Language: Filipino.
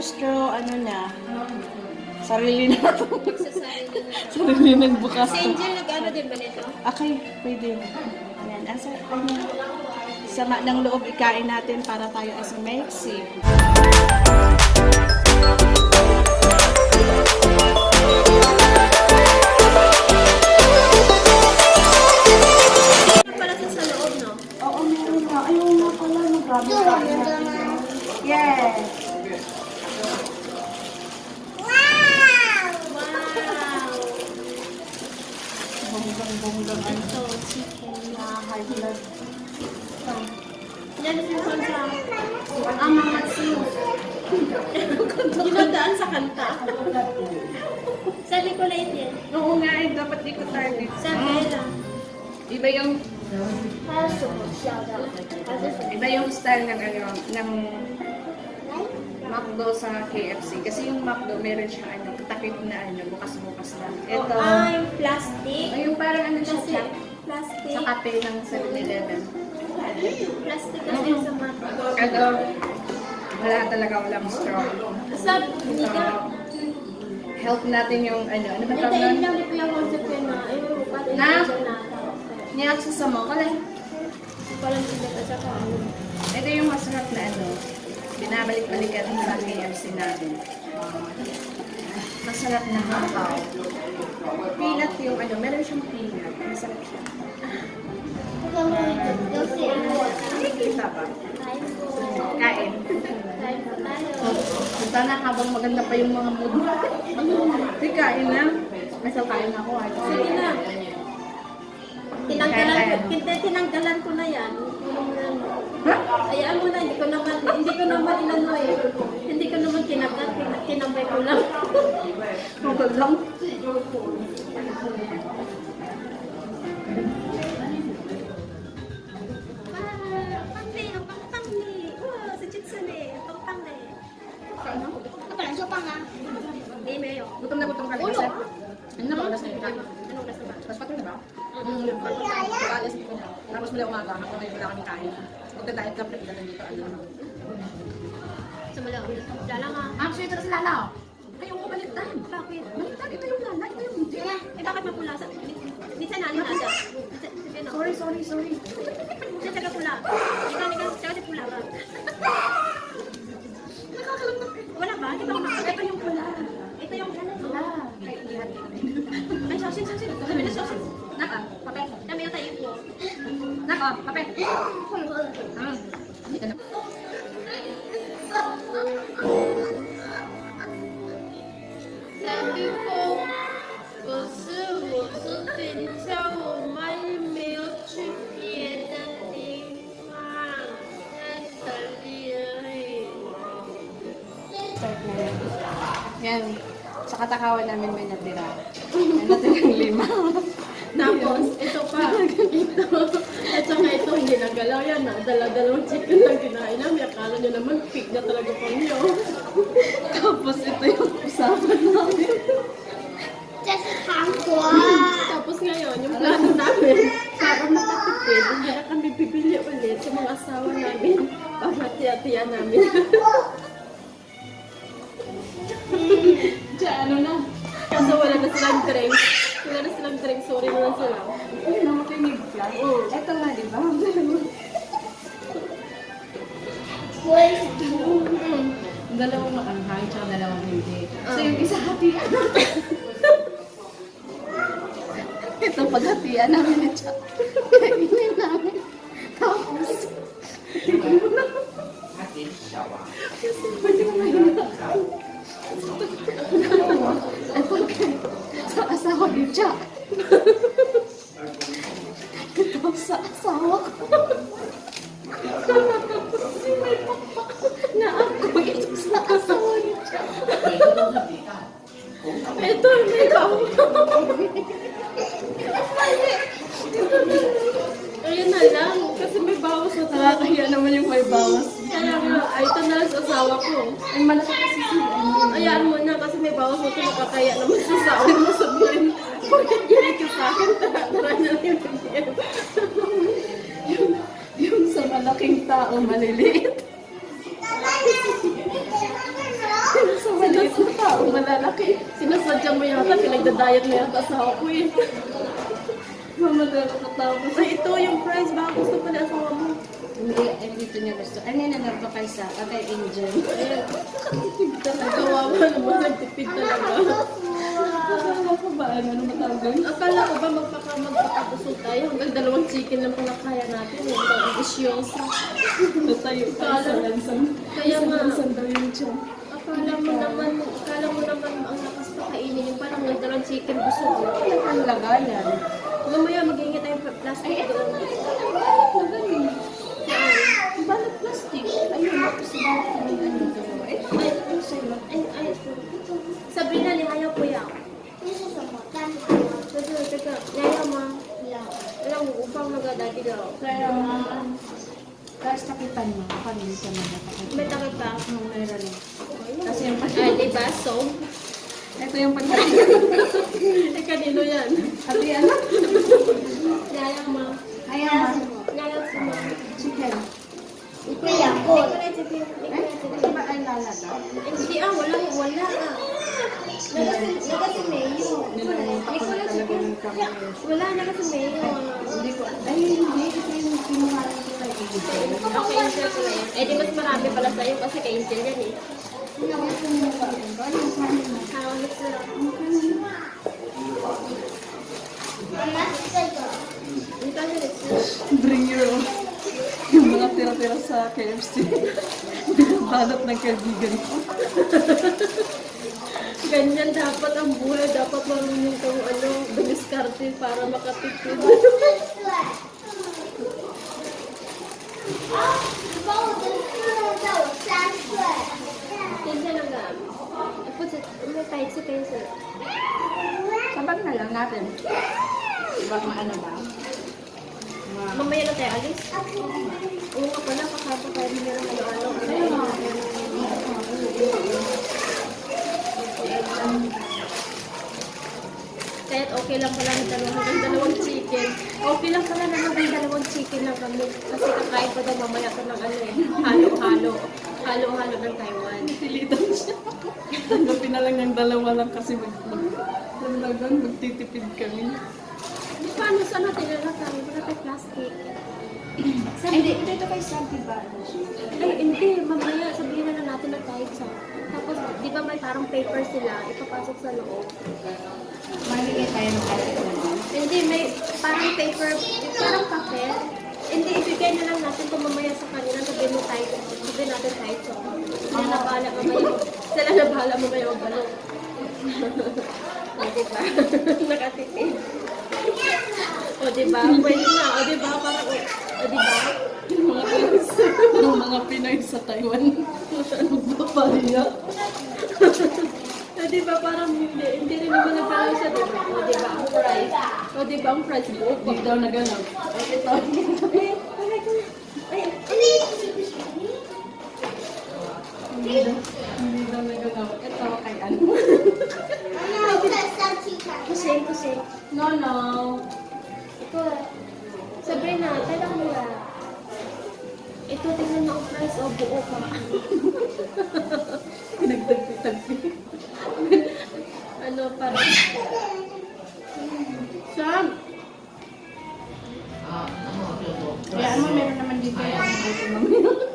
straw, ano na, sarili na to. Na. sarili ng bukas. Si Angel, nag-ano din ba nito? Okay, pwede. Ayan, asa, ano, sama ng loob ikain natin para tayo ay sumeksi. Ano Bonggang-bonggang ano. Ito, chicken. na high blood. Yan si Sonja. Ang mga Ginadaan sa kanta. sa Nicolait yan. Oo nga, eh, dapat di ko target. Sa Bella. Iba yung iba yung style ng ano ng McDo sa KFC kasi yung McDo meron siya ano takip na ano bukas-bukas lang. Ito Ah, yung plastic. ay yung parang ano siya Kasi, siya plastic. sa kape ng 7-Eleven. Plastic kasi sa mga. Ano wala talaga walang straw. Sa, hindi So, ka. help natin yung ano ano ba Hindi, tawag yun nun? lang ito yung concept ko na. Ayun, pati Na? na dyan na. Ni-access mo kalay. Parang hindi ka sa ano. Ito yung masarap na ano, binabalik-balikan sa KFC natin. Masarap na kakao. Peanut yung ano, meron siyang peanut. Masarap siya. Nakikita ba? Kain. Punta na habang maganda pa yung mga mood. Sige, kain na. May kain ako. Ay, Sige na. Tinanggalan hindi, tinanggalan ko na yan. Hayaan mo na, hindi ko naman, hindi ko naman inano eh. Hindi ko naman kinagat, tinambay ko lang. Ah, sa Jitsun eh, ang pangpangli. Eh, mayo. Gutom na gutom ka kasi. Ano na ba? Alas na yun. Anong oras na ba? Tapos patuloy ba? Mm, alas ko na. Tapos mula umaga, hanggang may wala kami kain. Magda-diet ka, pwede ka dito. Ano. Sa. Dala nga. Actually, ito na si Lala. Ayaw ko baliktad. Bakit? Baliktad, ito yung Lala, ito yung hindi. Eh, bakit mapula sa... Minsan nani nada. Sige, no. Sorry, sorry, sorry. Minsan taga pula. Ika, ika, taga si pula ba? Nakakalungkot. Wala ba? Di ba? Ito yung pula. Ito yung ano? Pula. Ay, sausage, sausage. Sabi na sausage. Naka, papel. Dami yung tayo po. Naka, papel. Ah, dito na. Sabi Start na yan. Yan. Sa katakawan namin may natira. May natirang lima. Tapos, ito pa. Ito. At saka ito, hindi nagalaw yan. ah. Dala-dalawang chicken lang kinain namin. Akala nyo naman, pig na talaga nyo. Tapos ito yung usapan namin. Tapos ngayon, yung plano namin, para makatipid, hindi na kami bibili ulit sa mga asawa namin para tiya-tiya namin. Diyan, ano na? Kaso wala na silang drinks. Wala na silang drinks. Sorry na lang sila. Ay, namakinig ka. Oo. Ito nga, di ba? dalawang makanghang, tsaka dalawang hindi. So, yung isa hatian Ito, paghatian namin at tsaka kainin namin. Tapos, ito kay sa asawa ni Jack. Ito sa asawa ko. na ako ito sa asawa ni Jack. Ito, may ikaw. Na. Nakakahiya naman yung may bawas. Ay ito na lang sa asawa ko. Ay, malaki kasi si ano. Ayaan mo na kasi may bawas na ito. Nakakaya naman sa asawa mo sabihin. Bakit ganit ka sa akin? Tara, na lang yung bigyan. yung, yung sa malaking tao, maliliit. lalaki. Sinasadya mo yata, pinagda-diet na yata sa ako eh. Mama, nakakatawa. Ay, ito yung prize. Baka gusto pa na asawa mo. Hindi, eh, dito niya gusto. Ano yung nanap ba kay sa? Kay Angel. Kawawa naman, nagtipid talaga. Akala ko ba? Ano na matawag? Akala ko ba magpaka magpapabusog tayo? Hanggang dalawang chicken lang pala kaya natin. Yung mga ambisyosa. Natayo tayo sa lansang. Kaya nga. Lansang yung tiyan. Akala mo naman, akala mo naman ang lakas pa kainin yung parang nagdalang chicken busog. Ano ang lagayan? Mamaya mag-ingat tayo sa plastic doon. Balot plastic. Ayun, sa balot ng ano dalawa. Eh, Ay, ano sa'yo? Ay, ay, ito. Sabrina, lihayaw ko yan. Teka, teka. Yaya ma. Alam mo, upang nagadati daw. kaya guys, kapitan mo. Kanina ka na napakita. May takip pa. Nung meron eh. Kasi yung Ay, di ba? So, Ito yung pagkain. eh, kanino yan? Ate, ano? Yaya ma. Ayan, ma. Yaya si ma. Chicken. Kaya ko. Ikaw na chicken. Eh, Ikaw na ito chicken. ba ay lalata? Hindi ah, wala, wala ah. Nagasi, mayo. Ko na. Wala, nagasi mayo. Ay hindi, ito yung kinuha ko kay. Eh, di mas marami pala sa'yo kasi kay Angel yan eh. Kasi Bring your own. Tira-tira sa KFC. Binabalot ng kaibigan ko. Ganyan dapat ang buhay. Dapat marunong kang ano, dumiskarte para makatipid. Sabag na lang natin. Diba maano ba? Ma- Mamaya na tayo alis. Oo nga pala, kakapa tayo meron ano-ano. Kahit okay lang pala ng dalawang, hanggang dalawang chicken. Okay lang pala na hanggang dalawang chicken lang kami. Kasi kakain pa daw mamaya ko ng ano eh. Halo-halo. Halo-halo ng Taiwan. Pilitan siya. Tanggapin na lang ng dalawa lang kasi mag magtitipid kami. Paano sa natin nalatang? Wala tayo plastic. Ay, hindi, ito kay Santi ba? Ano siya? Ay, hindi. Mamaya sabihin na lang natin na kahit sa... Tapos, di ba may parang paper sila, ipapasok sa loob. Mamigay tayo ng ba? Hindi, may parang paper, parang papel. Hindi, ibigay na lang natin kung mamaya sa kanila, sabihin mo tayo, sabihin natin tayo so. Sila na bahala mamaya, sila na bahala mamaya magbalo. diba? Nakatipid. O, diba? Pwede na. O, diba? Parang, o, o diba? Yung mga Pinoy yung mga Pinoy sa Taiwan. Magpapariya. O, diba? Parang hindi, hindi rin naman nagkaroon siya, diba? O, diba? Ang price. O, diba? Ang price book. Hindi daw naganap. Ito. Eh, palay ko na. Ay, Hindi daw, hindi daw naganap. Ito kay ano. Kusing, kusing. No, no. Ito, Sabrina, kailan mo yan? Ito, tingnan mo ang price o buo pa. Pinagtagpi-tagpi. ano, parang... Sam! Kaya ano, meron naman dito yung dito mamaya. yung pa rin yung